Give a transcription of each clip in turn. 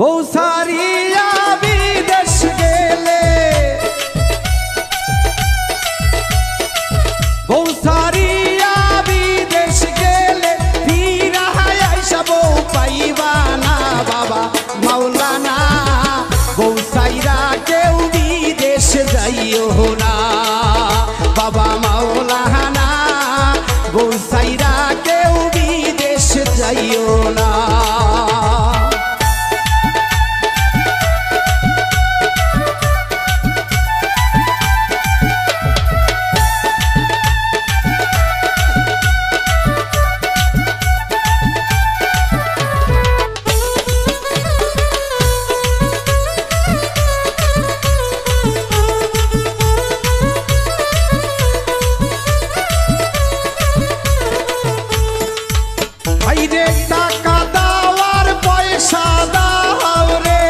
বউ সারিয়া বিদেশ গেলে। বউ সারিয়া বিদেশ গেলে, ফিরা আইসা বউ পাইবা না বাবা, মাওলানা। বউ সাইরা কেউ বিদেশ যাইও না, বাবা, মাওলানা। বউ সাইরা কেউ বিদেশ যাইও না। ভাইরে টাকা দাওয়ার পয়সা দাও রে।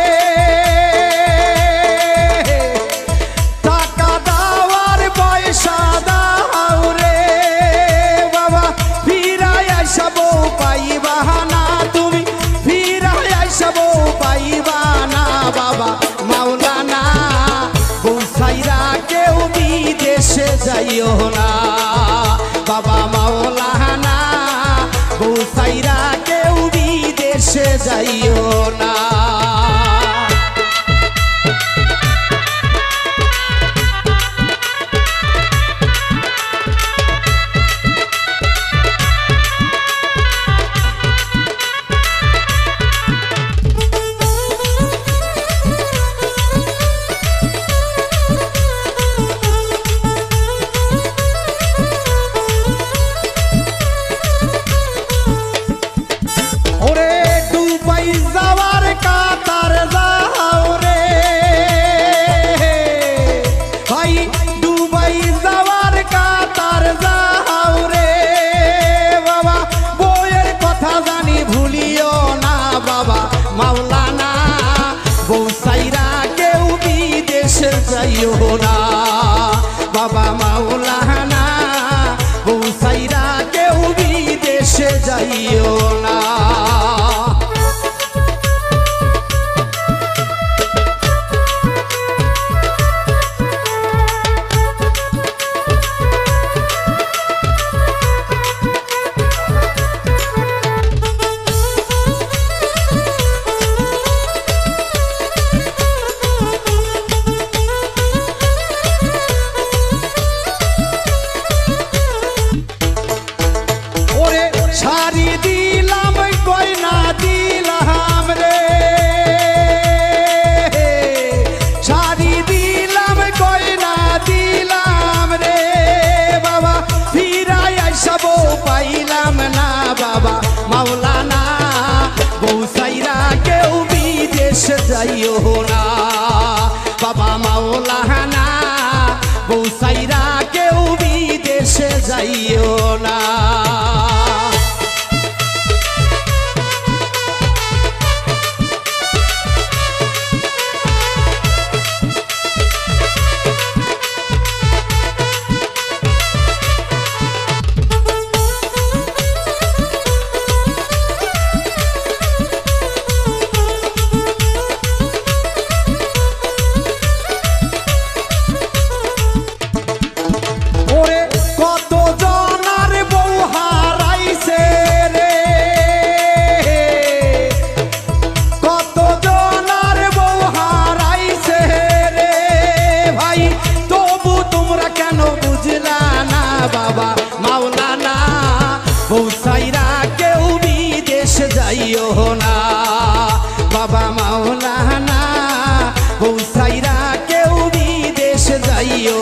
টাকা দাওয়ার পয়সা দাও রে। বাবা ফিরাই আইসাব, পাইবা না তুমি। ফিরাই আইসাব, পাইবা না বাবা, মাওলানা। বৌসাইরা কেউ বিদেশে যাইও না। বাবা যাইও না। বাবা মাওলানা শাড়ি দিলাম গয়না দিলাম রে। শাড়ি দিলাম গয়না দিলাম রে। বাবা ফিরাই আইসাব পাইলাম না বাবা। মাওলানা, বউ সাইরা কেউ বিদেশ যাইও না। বাবা, মাওলানা, বউ সাইরা কেউ বিদেশে যাইও না। বৌসাইরা কেউ বিদেশ যাইও না। বাবা মাওলানা বৌসাইরা কেউ বিদেশ যাইও